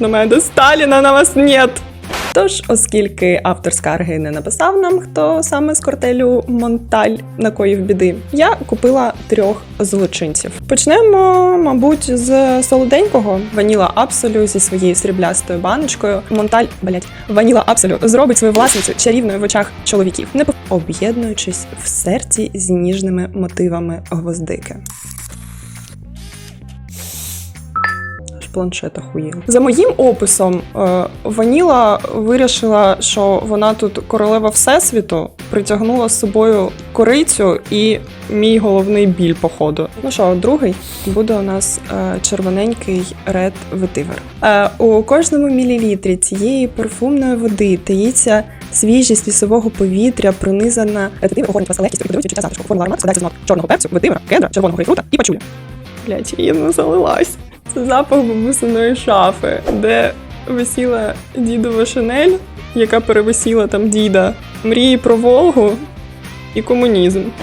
на мене Сталіна на вас нет. Тож, оскільки автор скарги не написав нам, хто саме з кортелю Монталь накоїв біди, я купила трьох злочинців. Почнемо, мабуть, з солоденького Ваніла Абсолю зі своєю сріблястою баночкою. Монталь, блять, Ваніла Абсолю зробить свою власницю чарівною в очах чоловіків, не об'єднуючись в серці з ніжними мотивами гвоздики. Аж планшет охуєл. За моїм описом, е, Ваніла вирішила, що вона тут королева всесвіту, притягнула з собою корицю і мій головний біль, походу. Ну що, другий буде у нас е, червоненький ред ветивер. Е, у кожному мілілітрі цієї парфумної води таїться свіжість лісового повітря, пронизана ретитивом, охоронить вас і подивіться відчуття затишку. Формула аромату складається з нот чорного перцю, ветивера, кедра, червоного грейпфрута і пачуля. Блять, я не залилась. Це запах бабусиної шафи, де висіла дідова шинель, яка перевисіла там діда, мрії про Волгу і комунізм.